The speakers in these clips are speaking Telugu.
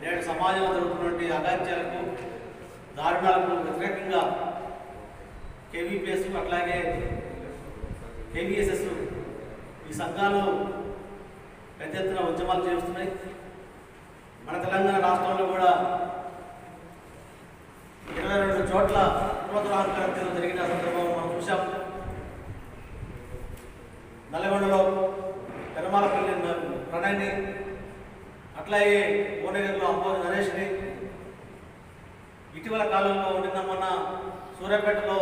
నేడు సమాజంలో జరుగుతున్నటువంటి అగాత్యాలకు దారుణాలకు వ్యతిరేకంగా కేవీపీఎస్ అట్లాగే కేవీఎస్ఎస్ ఈ సంఘాలు పెద్ద ఎత్తున ఉద్యమాలు చేస్తున్నాయి. మన తెలంగాణ రాష్ట్రంలో కూడా ఇరవై రెండు చోట్ల ప్రోత్సాహకరణ జరిగిన సందర్భం మనం చూసాం నల్గొండలో పెనమాలపల్లి ప్రణయ్ని అట్లాగే భువనగిరిలో అంబోజు నరేష్ని ఇటీవల కాలంలో నిన్న మొన్న సూర్యాపేటలో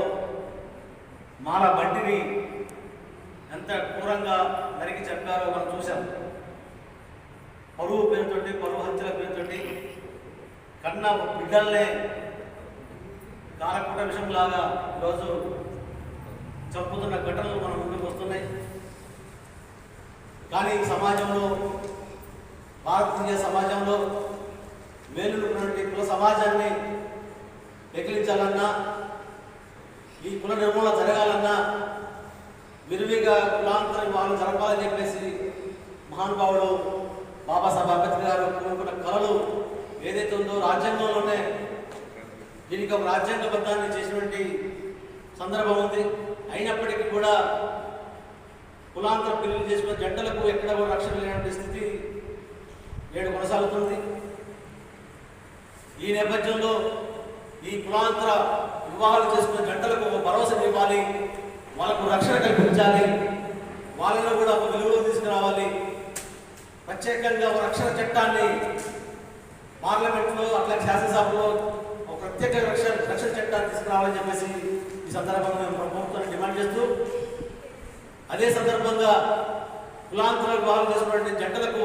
మాల బండిని ఎంత క్రూరంగా నరికి చెప్పారో మనం చూసాం పరువు పేరుతోటి పరువు హత్యల పేరుతోటి కన్న బిడ్డల్నే కాలకూట విషయంలాగా ఈరోజు చంపుతున్న ఘటనలు మన ముందుకు వస్తున్నాయి. కానీ సమాజంలో భారతీయ సమాజంలో మేలుకున్నటువంటి కుల సమాజాన్ని ఎగిలించాలన్నా ఈ కుల నిర్మూలన జరగాలన్నా విరివిగా కులాంతర వివాహాలు జరపాలని చెప్పేసి మహానుభావుడు బాబాసాహెబ్ అంబేద్కర్ గారు కోరుకున్న కళలు ఏదైతే ఉందో రాజ్యాంగంలోనే దీనికి ఒక రాజ్యాంగబద్ధాన్ని చేసినటువంటి సందర్భం ఉంది. అయినప్పటికీ కూడా కులాంతర పెళ్ళి చేసుకున్న జంటలకు ఎక్కడ కూడా రక్షణ లేనటువంటి స్థితి కొనసాగుతుంది. ఈ నేపథ్యంలో ఈ కులాంతర వివాహాలు చేసుకున్న జంటలకు ఒక భరోసా ఇవ్వాలి. వాళ్ళకు రక్షణ కల్పించాలి. వాళ్ళలో కూడా ఒక విలువలు తీసుకురావాలి. ప్రత్యేకంగా ఒక రక్షణ చట్టాన్ని పార్లమెంట్లో అట్లా శాసనసభలో ఒక ప్రత్యేక రక్షణ రక్షణ చట్టాన్ని తీసుకురావాలని చెప్పేసి ఈ సందర్భంగా మేము ప్రభుత్వాన్ని డిమాండ్ చేస్తూ అదే సందర్భంగా కులాంతర వివాహాలు చేసుకున్నటువంటి జంటలకు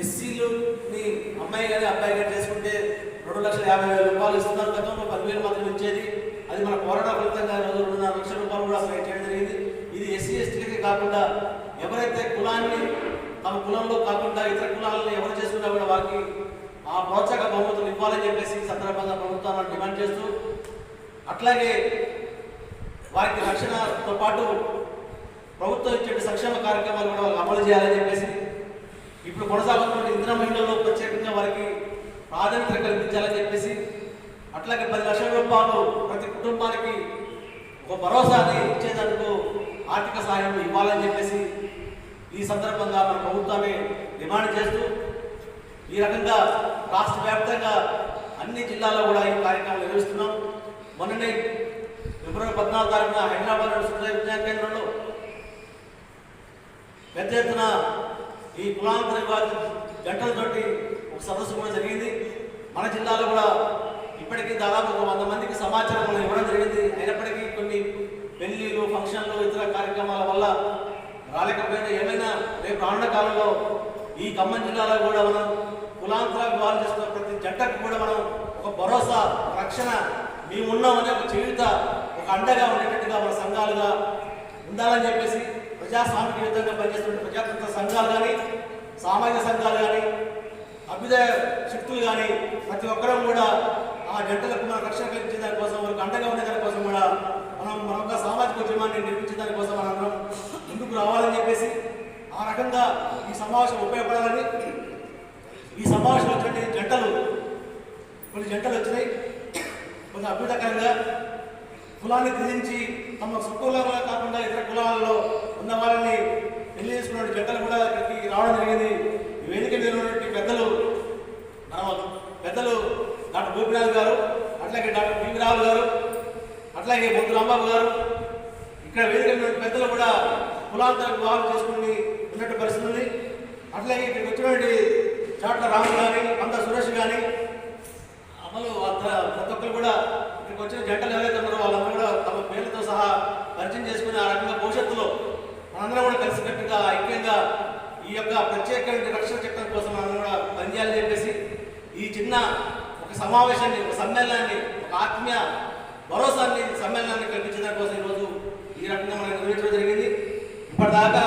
ఎస్సీలు మీ అమ్మాయి కానీ అబ్బాయి కానీ చేసుకుంటే రెండు లక్షల యాభై వేల రూపాయలు ఇస్తున్నారు. గతంలో పదివేలు మాత్రం ఇచ్చేది. అది మన పోరాట ఫలితంగా ఈరోజు రెండున్నర లక్షల రూపాయలు కూడా అసలు చేయడం జరిగింది. ఇది ఎస్సీ ఎస్టీలకే కాకుండా ఎవరైతే కులాన్ని తమ కులంలో కాకుండా ఇతర కులాలను ఎవరు చేసుకున్నా కూడా వారికి ఆ ప్రోత్సాహక బహుమతులు ఇవ్వాలని చెప్పేసి సందర్భంగా ప్రభుత్వాలను డిమాండ్ చేస్తూ అట్లాగే వారికి రక్షణతో పాటు ప్రభుత్వం ఇచ్చే సంక్షేమ కార్యక్రమాలు కూడా వాళ్ళు అమలు చేయాలని చెప్పేసి ఇప్పుడు కొనసాగుతున్న ఇంధన మహిళల్లో ప్రత్యేకంగా వారికి ప్రాధాన్యత కల్పించాలని చెప్పేసి అట్లాగే పది లక్షల రూపాయలు ప్రతి కుటుంబానికి ఒక భరోసాని ఇచ్చేందుకు ఆర్థిక సహాయం ఇవ్వాలని చెప్పేసి ఈ సందర్భంగా మన ప్రభుత్వాన్ని డిమాండ్ చేస్తూ ఈ రకంగా రాష్ట్ర వ్యాప్తంగా అన్ని జిల్లాల్లో కూడా ఈ కార్యక్రమాలు నిర్వహిస్తున్నాం. మొన్ననే ఫిబ్రవరి పద్నాలుగు తారీఖున హైదరాబాద్ సుందర విజ్ఞాన కేంద్రంలో పెద్ద ఎత్తున ఈ కులాంతర వివాద జంటలతోటి ఒక సదస్సు కూడా జరిగింది. మన జిల్లాలో కూడా ఇప్పటికీ దాదాపు ఒక వంద మందికి సమాచారం ఇవ్వడం జరిగింది. అయినప్పటికీ కొన్ని పెళ్ళిలు ఫంక్షన్లు ఇతర కార్యక్రమాల వల్ల రాలేకపోయినా ఏమైనా రేపు రానున్న కాలంలో ఈ ఖమ్మం జిల్లాలో కూడా మనం కులాంతర వివాహాలు చేస్తున్న ప్రతి జంటకు కూడా మనం ఒక భరోసా రక్షణ మేము ఉన్నామనే ఒక చేయుత ఒక అండగా ఉండేటట్టుగా మన సంఘాలుగా ఉండాలని చెప్పేసి ప్రజాస్వామిక విధంగా పనిచేస్తున్న ప్రజాతంత్ర సంఘాలు కానీ సామాజిక సంఘాలు కానీ అభ్యుదయ శక్తులు కానీ ప్రతి ఒక్కరూ కూడా ఆ జంటలకు మన రక్షణ కల్పించే దానికోసం వారికి అండగా ఉండే దానికోసం కూడా మనం మన యొక్క సామాజిక ఉద్యమాన్ని నిర్మించే దానికోసం మనందరం ముందుకు రావాలని చెప్పేసి ఆ రకంగా ఈ సమావేశం ఉపయోగపడాలని ఈ సమావేశం వచ్చినటువంటి జంటలు కొన్ని జంటలు వచ్చినాయి. కొంచెం అభ్యుదకరంగా కులాన్ని త్యజించి తమ సుకులంగా కాకుండా ఇతర కులాలలో ఉన్న వారిని పెళ్ళి చేసుకున్న జంటలు కూడా ఇక్కడికి రావడం జరిగింది. ఈ వేదిక మీద ఉన్నటువంటి పెద్దలు మన పెద్దలు డాక్టర్ గోపినాథ్ గారు అట్లాగే డాక్టర్ పివి రావు గారు అట్లాగే బొద్దు రాంబాబు గారు. ఇక్కడ వేదిక మీద పెద్దలు కూడా కులాంతర వివాహాలు చేసుకుని ఉన్నట్టు పరిస్థితి ఉంది. అట్లాగే ఇక్కడికి వచ్చినటువంటి చాట్ల రాము కానీ అంత సురేష్ కానీ అమలు ప్రతి ఒక్కరు కూడా ఇక్కడికి వచ్చిన జంటలు ఎవరైతే ఉన్నారో వాళ్ళందరూ కూడా తమ పేర్లతో సహా పరిచయం చేసుకుని ఆ రకంగా మనందరం కూడా కలిసికట్టుగా ఐక్యంగా ఈ యొక్క ప్రత్యేకమైన రక్షణ చట్టం కోసం మనం కూడా పనిచేయాలని చెప్పేసి ఈ చిన్న ఒక సమావేశాన్ని ఒక సమ్మేళనాన్ని ఒక ఆత్మీయ భరోసాన్ని సమ్మేళనాన్ని కల్పించడం కోసం ఈరోజు ఈ రకంగా మనం నిర్వహించడం జరిగింది. ఇప్పటిదాకా